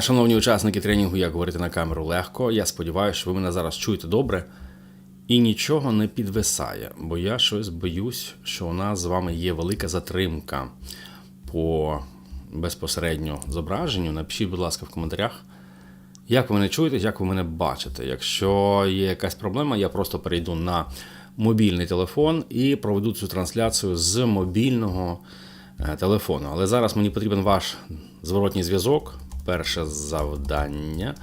Шановні учасники тренінгу, як говорити на камеру легко. Я сподіваюся, що ви мене зараз чуєте добре і нічого не підвисає, бо я щось боюсь, що у нас з вами є велика затримка по безпосередньо зображенню. Напишіть, будь ласка, в коментарях, як ви мене чуєте, як ви мене бачите. Якщо є якась проблема, я просто перейду на мобільний телефон і проведу цю трансляцію з мобільного е, телефону. Але зараз мені потрібен ваш зворотній зв'язок. Перше завдання.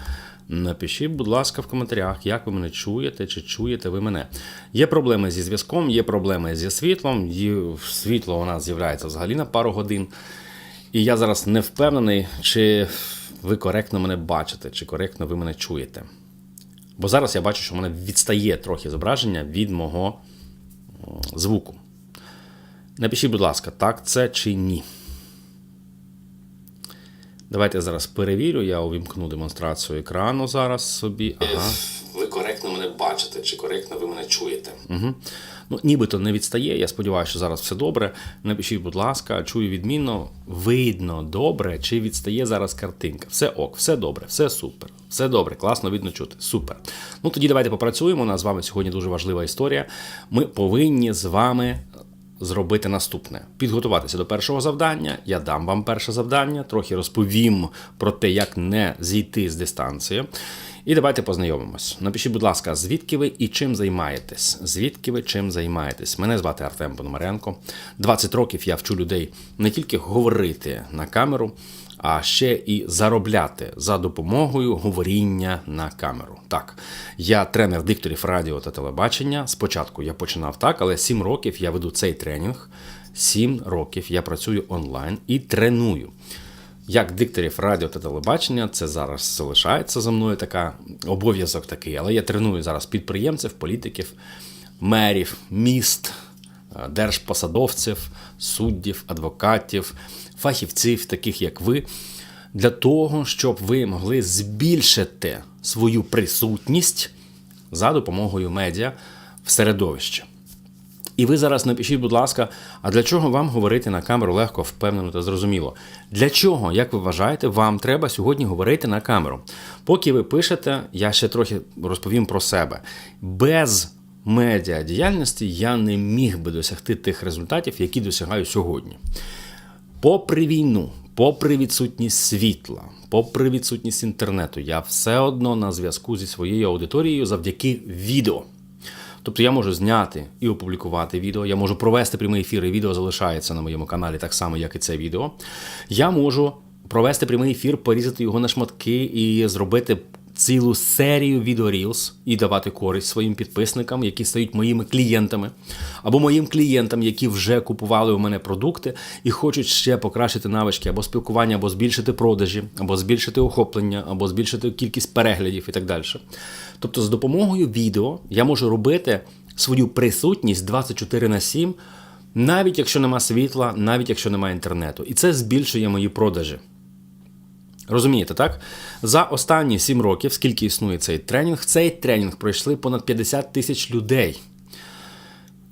Напишіть, будь ласка, в коментарях, як ви мене чуєте, чи чуєте ви мене. Є проблеми зі зв'язком, є проблеми зі світлом. Є- Світло у нас з'являється взагалі на пару годин. І я зараз не впевнений, чи ви коректно мене бачите, чи коректно ви мене чуєте. Бо зараз я бачу, що в мене відстає трохи зображення від мого звуку. Напишіть, будь ласка, так це чи ні. Давайте я зараз перевірю. Я увімкну демонстрацію екрану зараз собі. Ага. Ви коректно мене бачите, чи коректно ви мене чуєте? Угу. Ну, нібито не відстає. Я сподіваюся, що зараз все добре. Напишіть, будь ласка, чую відмінно, видно добре, чи відстає зараз картинка. Все ок, все добре, все супер. Все добре, класно видно чути. Супер. Ну тоді давайте попрацюємо. У нас з вами сьогодні дуже важлива історія. Ми повинні з вами зробити наступне: підготуватися до першого завдання. Я дам вам перше завдання, трохи розповім про те, як не зійти з дистанції. І давайте познайомимось. Напишіть, будь ласка, звідки ви і чим займаєтесь? Звідки ви чим займаєтесь? Мене звати Артем Пономаренко. 20 років я вчу людей не тільки говорити на камеру, а ще і заробляти за допомогою говоріння на камеру. Так, я тренер дикторів радіо та телебачення. Спочатку я починав так, але 7 років я веду цей тренінг. 7 років я працюю онлайн і треную. Як дикторів радіо та телебачення, це зараз залишається за мною така обов'язок такий. Але я треную зараз підприємців, політиків, мерів, міст, держпосадовців, суддів, адвокатів, фахівців, таких як ви, для того, щоб ви могли збільшити свою присутність за допомогою медіа в середовищі. І ви зараз напишіть, будь ласка, а для чого вам говорити на камеру легко, впевнено та зрозуміло? Для чого, як ви вважаєте, вам треба сьогодні говорити на камеру? Поки ви пишете, я ще трохи розповім про себе. Без медіа діяльності я не міг би досягти тих результатів, які досягаю сьогодні. Попри війну, попри відсутність світла, попри відсутність інтернету, я все одно на зв'язку зі своєю аудиторією завдяки відео. Тобто я можу зняти і опублікувати відео, я можу провести прямий ефір, і відео залишається на моєму каналі, так само, як і це відео. Я можу провести прямий ефір, порізати його на шматки і зробити цілу серію відео Reels і давати користь своїм підписникам, які стають моїми клієнтами, або моїм клієнтам, які вже купували у мене продукти і хочуть ще покращити навички або спілкування, або збільшити продажі, або збільшити охоплення, або збільшити кількість переглядів і так далі. Тобто, з допомогою відео я можу робити свою присутність 24 на 7, навіть якщо нема світла, навіть якщо немає інтернету. І це збільшує мої продажі. Розумієте, так? За останні 7 років, скільки існує цей тренінг, цей тренінг пройшли понад 50 тисяч людей.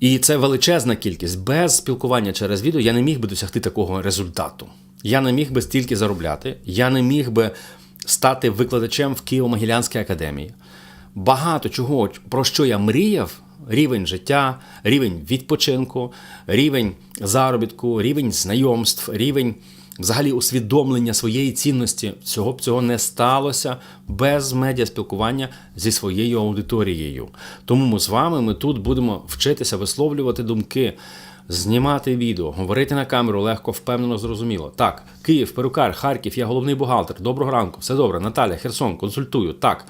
І це величезна кількість. Без спілкування через відео я не міг би досягти такого результату. Я не міг би стільки заробляти, я не міг би стати викладачем в Києво-Могилянській академії. Багато чого, про що я мріяв, рівень життя, рівень відпочинку, рівень заробітку, рівень знайомств, рівень взагалі усвідомлення своєї цінності. Цього б цього не сталося без медіаспілкування зі своєю аудиторією. Тому ми з вами ми тут будемо вчитися висловлювати думки. Знімати відео, говорити на камеру легко, впевнено, зрозуміло. Так, Київ, перукар, Харків, я головний бухгалтер. Доброго ранку, все добре. Наталя, Херсон, консультую. Так,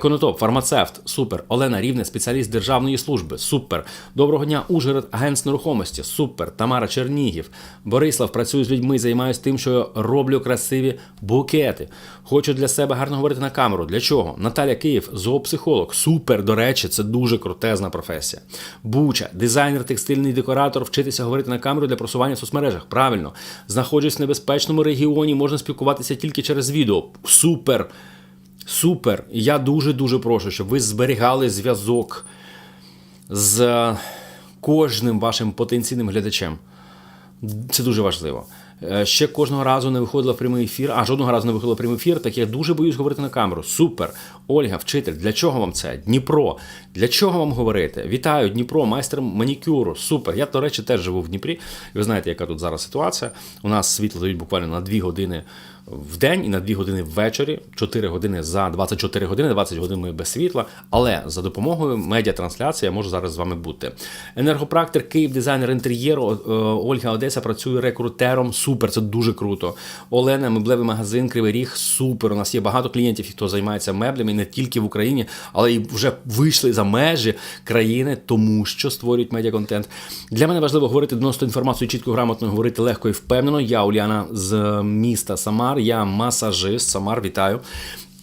Конотоп, фармацевт, супер. Олена Рівне, спеціаліст державної служби. Супер. Доброго дня, Ужгород, агент нерухомості. Супер. Тамара Чернігів. Борислав, працюю з людьми, займаюся тим, що роблю красиві букети. Хочу для себе гарно говорити на камеру. Для чого? Наталя Київ, зоопсихолог. Супер. До речі, це дуже крутезна професія. Буча, дизайнер, текстильний декоратор, вчитися говорити на камеру для просування в соцмережах. Правильно. Знаходжусь в небезпечному регіоні, можна спілкуватися тільки через відео. Супер. Супер. Я дуже-дуже прошу, щоб ви зберігали зв'язок з кожним вашим потенційним глядачем. Це дуже важливо. Е, Ще кожного разу не виходила в прямий ефір, а жодного разу не виходила в прямий ефір, так я дуже боюсь говорити на камеру. Супер. Ольга, вчитель, для чого вам це? Дніпро. Для чого вам говорити? Вітаю, Дніпро, майстер манікюру. Супер. Я, до речі, теж живу в Дніпрі. Ви знаєте, яка тут зараз ситуація. У нас світло дають буквально на 2 години в день і на 2 години ввечері, 4 години за 24 години, 20 годин ми без світла. Але за допомогою медіатрансляції я можу зараз з вами бути. Енергопрактик, Київ, дизайнер інтер'єру. е, Ольга Одеса працює рекрутером. Супер, це дуже круто. Олена, меблевий магазин, Кривий Ріг. Супер. У нас є багато клієнтів, хто займається меблями не тільки в Україні, але й вже вийшли за межі країни, тому що створюють медіаконтент. Для мене важливо говорити доносити інформацію чітко, грамотно говорити легко і впевнено. Я Уляна з міста Самар. Я масажист. Самар, вітаю.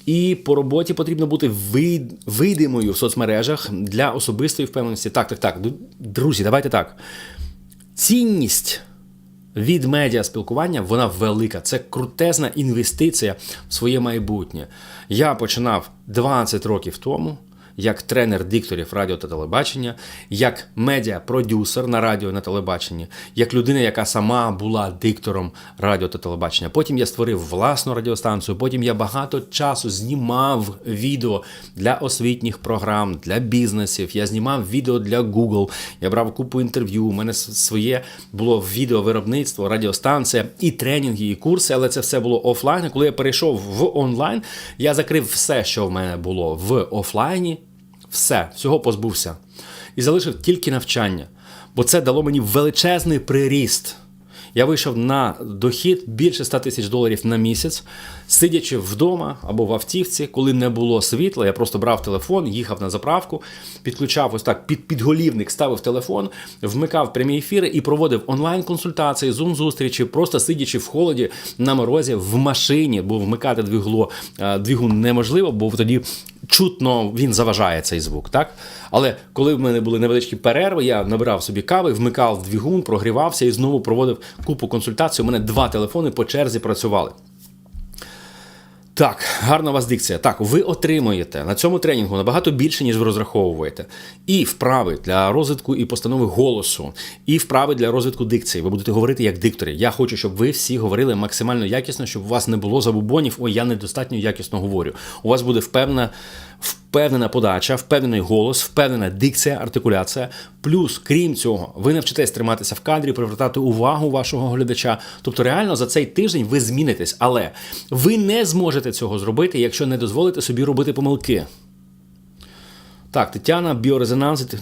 І по роботі потрібно бути вид- видимою в соцмережах для особистої впевненості. Так, так, так. Друзі, давайте так. Цінність від медіа спілкування вона велика. Це крутезна інвестиція в своє майбутнє. Я починав 20 років тому. Як тренер дикторів радіо та телебачення, як медіа-продюсер на радіо на телебаченні, як людина, яка сама була диктором радіо та телебачення. Потім я створив власну радіостанцію. Потім я багато часу знімав відео для освітніх програм, для бізнесів. Я знімав відео для Google. Я брав купу інтерв'ю. У мене своє було відеовиробництво, радіостанція і тренінги, і курси, але це все було офлайн. Коли я перейшов в онлайн, я закрив все, що в мене було в офлайні. Все, всього позбувся. І залишив тільки навчання. Бо це дало мені величезний приріст. Я вийшов на дохід більше 100 тисяч доларів на місяць, сидячи вдома або в автівці, коли не було світла, я просто брав телефон, їхав на заправку, підключав ось так під підголівник, ставив телефон, вмикав прямі ефіри і проводив онлайн-консультації, зум-зустрічі, просто сидячи в холоді на морозі в машині, бо вмикати двігло е, двигун неможливо, бо тоді чутно він заважає цей звук, так? Але коли в мене були невеличкі перерви, я набирав собі кави, вмикав двигун, прогрівався і знову проводив купу консультацій. У мене два телефони по черзі працювали. Так, гарна у вас дикція. Так, ви отримуєте на цьому тренінгу набагато більше, ніж ви розраховуєте. І вправи для розвитку і постанови голосу, і вправи для розвитку дикції. Ви будете говорити як диктори. Я хочу, щоб ви всі говорили максимально якісно, щоб у вас не було забубонів. Ой, я недостатньо якісно говорю. У вас буде впевнена, впевнена подача, впевнений голос, впевнена дикція, артикуляція. Плюс, крім цього, ви навчитесь триматися в кадрі, привертати увагу вашого глядача. Тобто, реально за цей тиждень ви змінитесь, але ви не зможете цього зробити, якщо не дозволите собі робити помилки. Так, Тетяна, біорезонанси,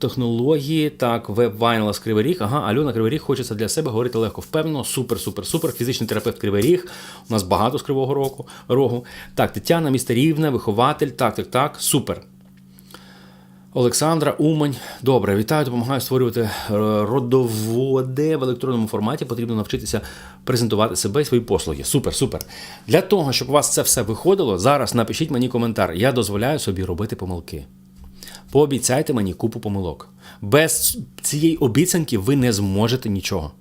технології, так, веб Вайнела Кривий Ріг. Ага, Альона Кривий Ріг хочеться для себе говорити легко впевнено. Супер, супер, супер. Фізичний терапевт Кривий Ріг. У нас багато з Кривого Рогу. рогу. Так, Тетяна, місто Рівне, вихователь. Так, так, так. Супер. Олександра Умань. Добре, вітаю, допомагаю створювати е, родоводи в електронному форматі. Потрібно навчитися презентувати себе і свої послуги. Супер, супер. Для того, щоб у вас це все виходило, зараз напишіть мені коментар. Я дозволяю собі робити помилки. Пообіцяйте мені купу помилок. Без цієї обіцянки ви не зможете нічого.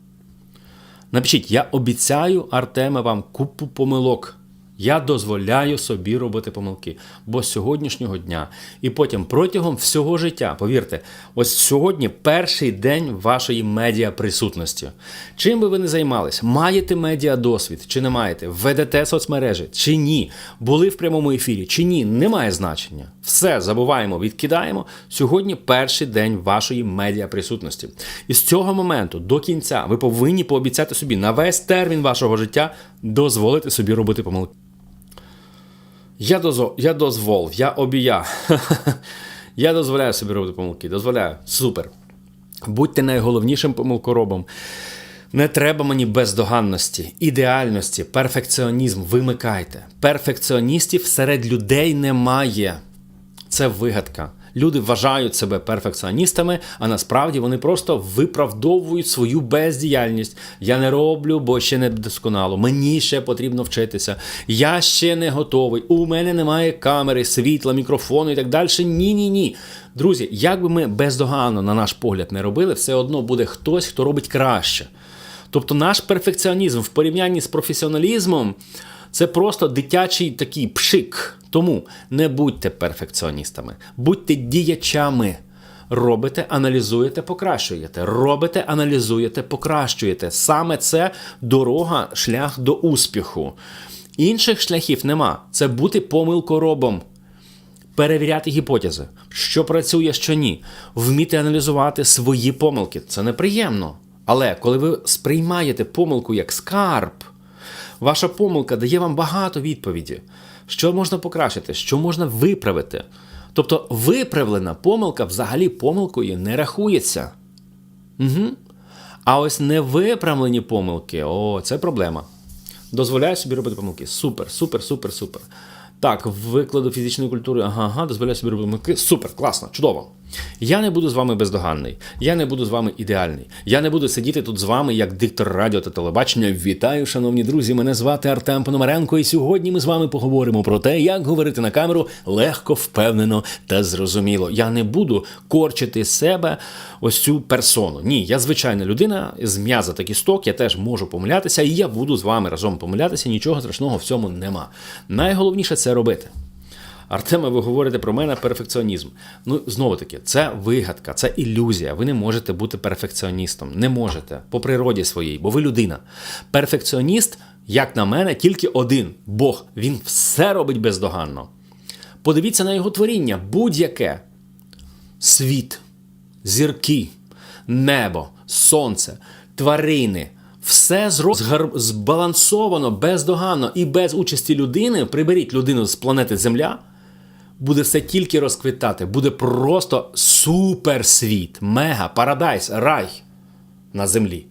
Напишіть, я обіцяю Артеме вам купу помилок. Я дозволяю собі робити помилки. Бо з сьогоднішнього дня і потім протягом всього життя, повірте, ось сьогодні перший день вашої медіа присутності. Чим би ви не займались, маєте медіа досвід чи не маєте, ведете соцмережі чи ні, були в прямому ефірі чи ні, немає значення. Все забуваємо, відкидаємо. Сьогодні перший день вашої медіа присутності. І з цього моменту до кінця ви повинні пообіцяти собі на весь термін вашого життя дозволити собі робити помилки. Я, дозо, я дозвол, я обія. я дозволяю собі робити помилки. Дозволяю. Супер. Будьте найголовнішим помилкоробом. Не треба мені бездоганності, ідеальності, перфекціонізм. Вимикайте. Перфекціоністів серед людей немає. Це вигадка. Люди вважають себе перфекціоністами, а насправді вони просто виправдовують свою бездіяльність. Я не роблю, бо ще не досконало. Мені ще потрібно вчитися. Я ще не готовий. У мене немає камери, світла, мікрофону і так далі. Ні, ні, ні. Друзі, як би ми бездоганно, на наш погляд, не робили, все одно буде хтось, хто робить краще. Тобто наш перфекціонізм в порівнянні з професіоналізмом це просто дитячий такий пшик. Тому не будьте перфекціоністами, будьте діячами. Робите, аналізуєте, покращуєте. Робите, аналізуєте, покращуєте. Саме це дорога, шлях до успіху. Інших шляхів нема. Це бути помилкоробом. Перевіряти гіпотези, що працює, що ні, вміти аналізувати свої помилки. Це неприємно. Але коли ви сприймаєте помилку як скарб, ваша помилка дає вам багато відповіді, що можна покращити, що можна виправити. Тобто виправлена помилка взагалі помилкою не рахується. Угу. А ось невиправлені помилки о, це проблема. Дозволяю собі робити помилки. Супер, супер, супер, супер. Так, викладу фізичної культури, ага, ага, дозволяю собі робити помилки. Супер, класно, чудово. Я не буду з вами бездоганний, я не буду з вами ідеальний. Я не буду сидіти тут з вами як диктор радіо та телебачення. Вітаю, шановні друзі! Мене звати Артем Пономаренко, і сьогодні ми з вами поговоримо про те, як говорити на камеру легко, впевнено та зрозуміло. Я не буду корчити себе ось цю персону. Ні, я звичайна людина з м'яза та кісток, я теж можу помилятися, і я буду з вами разом помилятися. Нічого страшного в цьому нема. Найголовніше це робити. Артеме, ви говорите про мене перфекціонізм. Ну, знову таки, це вигадка, це ілюзія. Ви не можете бути перфекціоністом. Не можете по природі своїй, бо ви людина. Перфекціоніст, як на мене, тільки один Бог. Він все робить бездоганно. Подивіться на його творіння, будь-яке світ, зірки, небо, сонце, тварини. Все збалансовано, бездоганно і без участі людини. Приберіть людину з планети Земля буде все тільки розквітати, буде просто суперсвіт, мега, парадайс, рай на землі.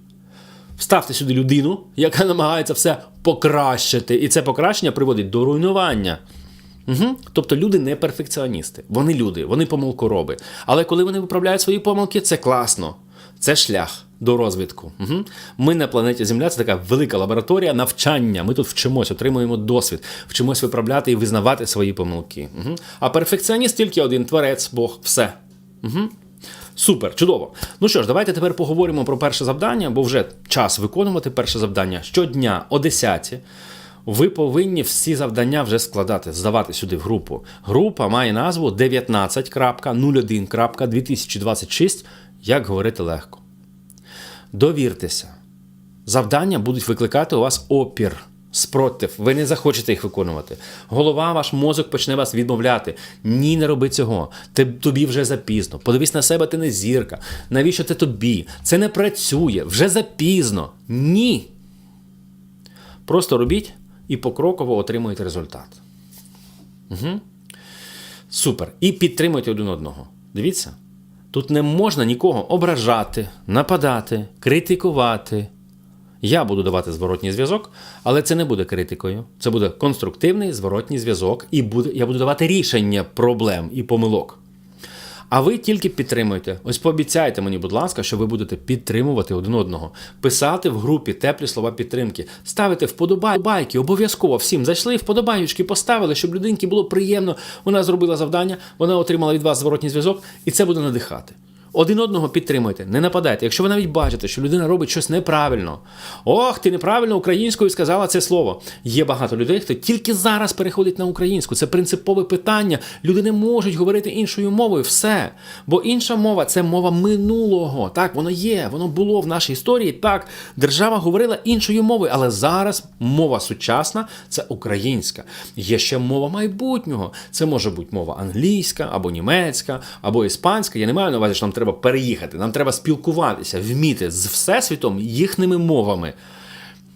Вставте сюди людину, яка намагається все покращити, і це покращення приводить до руйнування. Угу. Тобто люди не перфекціоністи, вони люди, вони помилкороби. Але коли вони виправляють свої помилки, це класно. Це шлях до розвитку. Угу. Ми на планеті Земля це така велика лабораторія навчання. Ми тут вчимось, отримуємо досвід, вчимось виправляти і визнавати свої помилки. Угу. А перфекціоніст тільки один творець, Бог, все. Угу. Супер, чудово. Ну що ж, давайте тепер поговоримо про перше завдання, бо вже час виконувати перше завдання. Щодня о 10 ви повинні всі завдання вже складати, здавати сюди в групу. Група має назву 19.01.2026. Як говорити легко. Довіртеся. Завдання будуть викликати у вас опір, спротив. Ви не захочете їх виконувати. Голова, ваш мозок почне вас відмовляти. Ні, не роби цього. Тобі вже запізно. Подивись на себе, ти не зірка. Навіщо це тобі? Це не працює, вже запізно. Ні. Просто робіть і покроково отримуєте результат. Угу. Супер. І підтримуйте один одного. Дивіться. Тут не можна нікого ображати, нападати, критикувати. Я буду давати зворотній зв'язок, але це не буде критикою. Це буде конструктивний зворотній зв'язок, і буде, я буду давати рішення проблем і помилок. А ви тільки підтримуйте. Ось пообіцяйте мені, будь ласка, що ви будете підтримувати один одного, писати в групі теплі слова підтримки, ставити вподобайки, обов'язково всім зайшли, вподобайки поставили, щоб людинки було приємно. Вона зробила завдання, вона отримала від вас зворотній зв'язок, і це буде надихати. Один одного підтримуйте, не нападайте. Якщо ви навіть бачите, що людина робить щось неправильно, ох, ти неправильно українською сказала це слово. Є багато людей, хто тільки зараз переходить на українську. Це принципове питання. Люди не можуть говорити іншою мовою. Все. Бо інша мова це мова минулого. Так, воно є, воно було в нашій історії. Так, держава говорила іншою мовою, але зараз мова сучасна це українська. Є ще мова майбутнього. Це може бути мова англійська або німецька, або іспанська. Я не маю на увазі, що нам треба треба переїхати. Нам треба спілкуватися, вміти з всесвітом їхніми мовами.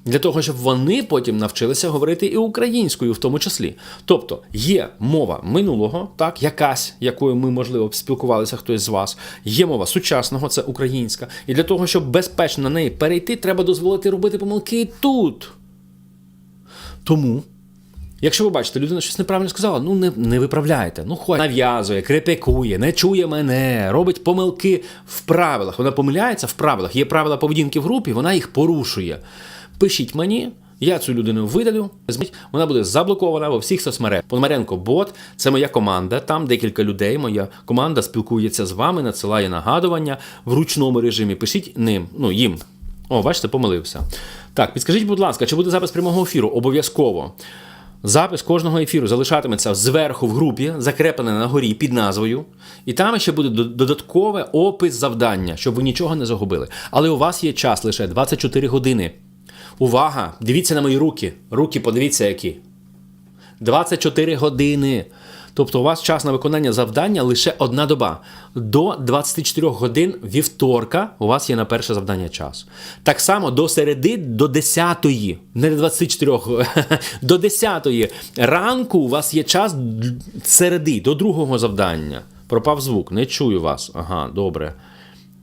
Для того, щоб вони потім навчилися говорити і українською, в тому числі. Тобто є мова минулого, так, якась, якою ми, можливо, спілкувалися хтось з вас, є мова сучасного, це українська. І для того, щоб безпечно на неї перейти, треба дозволити робити помилки тут. Тому Якщо ви бачите, людина щось неправильно сказала, ну не не виправляйте. Ну, хоч нав'язує, критикує, не чує мене, робить помилки в правилах. Вона помиляється в правилах. Є правила поведінки в групі, вона їх порушує. Пишіть мені. Я цю людину видалю, вона буде заблокована во всіх соцмережах. Пономаренко бот це моя команда. Там декілька людей. Моя команда спілкується з вами, надсилає нагадування в ручному режимі. Пишіть ним, ну їм. О, бачите, помилився. Так, підскажіть, будь ласка, чи буде запис прямого ефіру? Обов'язково. Запис кожного ефіру залишатиметься зверху в групі, закреплене на горі під назвою. І там ще буде до- додаткове опис завдання, щоб ви нічого не загубили. Але у вас є час лише 24 години. Увага! Дивіться на мої руки. Руки, подивіться, які. 24 години. Тобто у вас час на виконання завдання лише одна доба. До 24 годин вівторка у вас є на перше завдання час. Так само до середи, до 10, не до 24, до 10 ранку у вас є час середи, до другого завдання. Пропав звук, не чую вас. Ага, добре.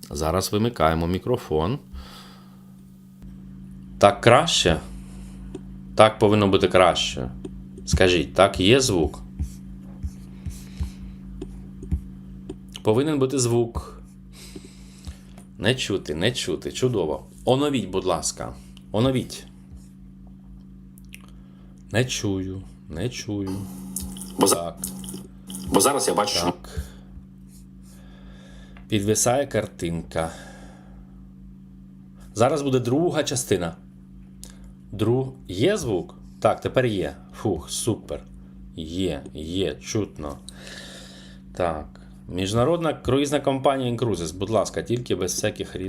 Зараз вимикаємо мікрофон. Так краще? Так повинно бути краще. Скажіть, так є звук? Повинен бути звук. Не чути, не чути. Чудово. Оновіть, будь ласка. Оновіть. Не чую, не чую. Бо, Так, бо зараз я бачу, що. Підвисає картинка. Зараз буде друга частина. Друг... Є звук? Так, тепер є. Фух, супер. Є, є, чутно. Так. Міжнародна круїзна компанія Incruises, будь ласка, тільки без всяких.